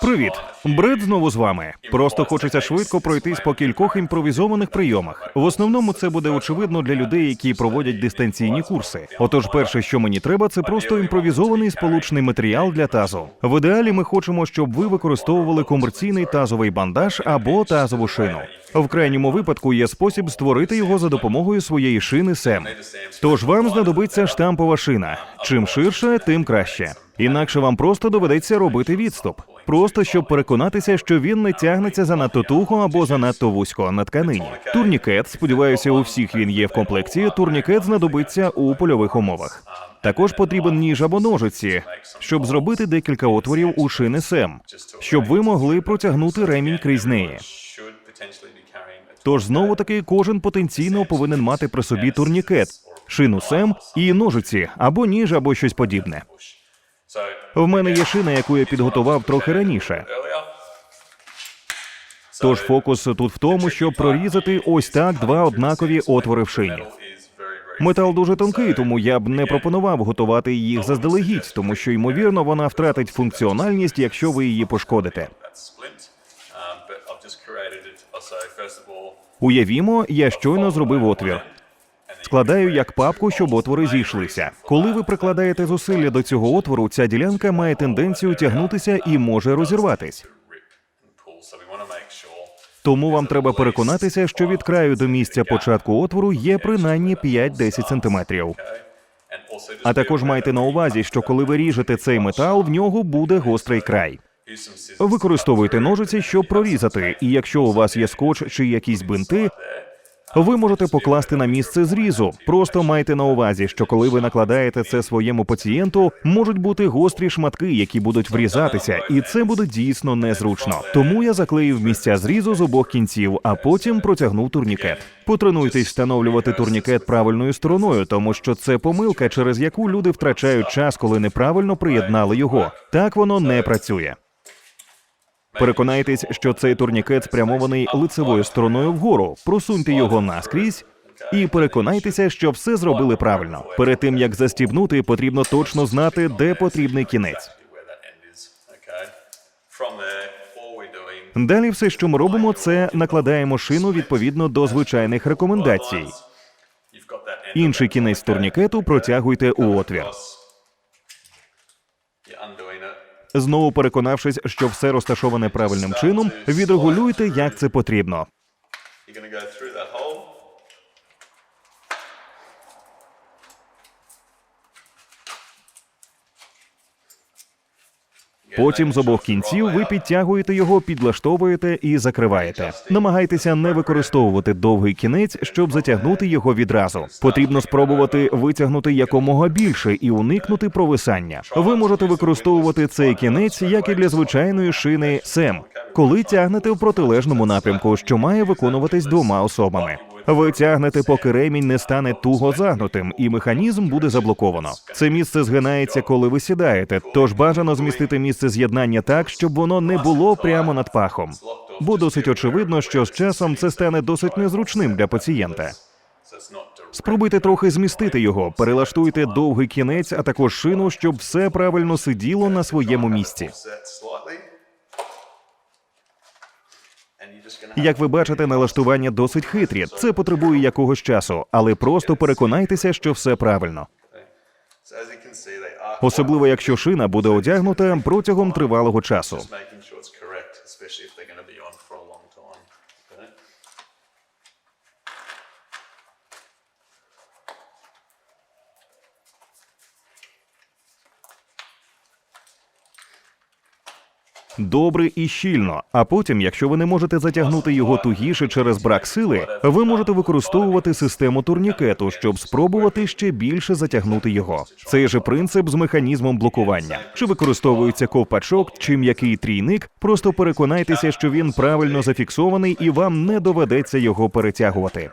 Привіт, on a Бред знову з вами. Просто хочеться швидко пройтись по кількох імпровізованих прийомах. В основному це буде очевидно для людей, які проводять дистанційні курси. Отож, перше, що мені треба, це просто імпровізований сполучний матеріал для тазу. В ідеалі ми хочемо, щоб ви використовували комерційний тазовий бандаж або тазову шину. В крайньому випадку є спосіб створити його за допомогою своєї шини СЕМ. Тож вам знадобиться штампова шина. Чим ширше, тим краще. Інакше вам просто доведеться робити відступ. Просто щоб переконатися, що він не тягнеться занадто тухо або занадто вузько на тканині. Турнікет, сподіваюся, у всіх він є в комплекті. Турнікет знадобиться у польових умовах. Також потрібен ніж або ножиці, щоб зробити декілька отворів у шини СЕМ, щоб ви могли протягнути ремінь крізь неї. Тож знову таки кожен потенційно повинен мати при собі турнікет, шину СЕМ і ножиці або ніж, або щось подібне. В мене є шина, яку я підготував трохи раніше. Тож фокус тут в тому, щоб прорізати ось так два однакові отвори в шині. Метал дуже тонкий, тому я б не пропонував готувати їх заздалегідь, тому що ймовірно вона втратить функціональність, якщо ви її пошкодите. Уявімо, я щойно зробив отвір. Складаю як папку, щоб отвори зійшлися. Коли ви прикладаєте зусилля до цього отвору, ця ділянка має тенденцію тягнутися і може розірватись. Тому вам треба переконатися, що від краю до місця початку отвору є принаймні 5-10 сантиметрів. А також майте на увазі, що коли ви ріжете цей метал, в нього буде гострий край. Використовуйте ножиці, щоб прорізати. І якщо у вас є скотч чи якісь бинти, ви можете покласти на місце зрізу. Просто майте на увазі, що коли ви накладаєте це своєму пацієнту, можуть бути гострі шматки, які будуть врізатися, і це буде дійсно незручно. Тому я заклеїв місця зрізу з обох кінців, а потім протягнув турнікет. Потренуйтесь встановлювати турнікет правильною стороною, тому що це помилка, через яку люди втрачають час, коли неправильно приєднали його. Так воно не працює. Переконайтесь, що цей турнікет спрямований лицевою стороною вгору. Просуньте його наскрізь. І переконайтеся, що все зробили правильно. Перед тим як застібнути, потрібно точно знати, де потрібний кінець. Далі все, що ми робимо, це накладаємо шину відповідно до звичайних рекомендацій. Інший кінець турнікету протягуйте у отвір. Знову переконавшись, що все розташоване правильним чином, відрегулюйте, як це потрібно. Потім з обох кінців ви підтягуєте його, підлаштовуєте і закриваєте. Намагайтеся не використовувати довгий кінець, щоб затягнути його відразу. Потрібно спробувати витягнути якомога більше і уникнути провисання. Ви можете використовувати цей кінець, як і для звичайної шини СЕМ, коли тягнете в протилежному напрямку, що має виконуватись двома особами. Ви тягнете, поки ремінь не стане туго загнутим, і механізм буде заблоковано. Це місце згинається, коли ви сідаєте, тож бажано змістити місце з'єднання так, щоб воно не було прямо над пахом. Бо досить очевидно, що з часом це стане досить незручним для пацієнта. Спробуйте трохи змістити його, перелаштуйте довгий кінець, а також шину, щоб все правильно сиділо на своєму місці. Як ви бачите, налаштування досить хитрі. Це потребує якогось часу, але просто переконайтеся, що все правильно. Особливо якщо шина буде одягнута протягом тривалого часу. Добре і щільно. А потім, якщо ви не можете затягнути його тугіше через брак сили, ви можете використовувати систему турнікету, щоб спробувати ще більше затягнути його. Цей же принцип з механізмом блокування. Чи використовується ковпачок, чи м'який трійник, просто переконайтеся, що він правильно зафіксований і вам не доведеться його перетягувати.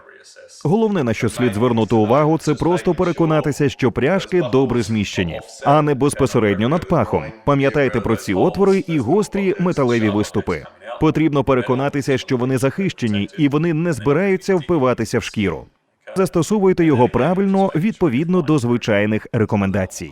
Головне, на що слід звернути увагу, це просто переконатися, що пряжки добре зміщені, а не безпосередньо над пахом. Пам'ятайте про ці отвори і гострі металеві виступи. Потрібно переконатися, що вони захищені і вони не збираються впиватися в шкіру. Застосовуйте його правильно відповідно до звичайних рекомендацій.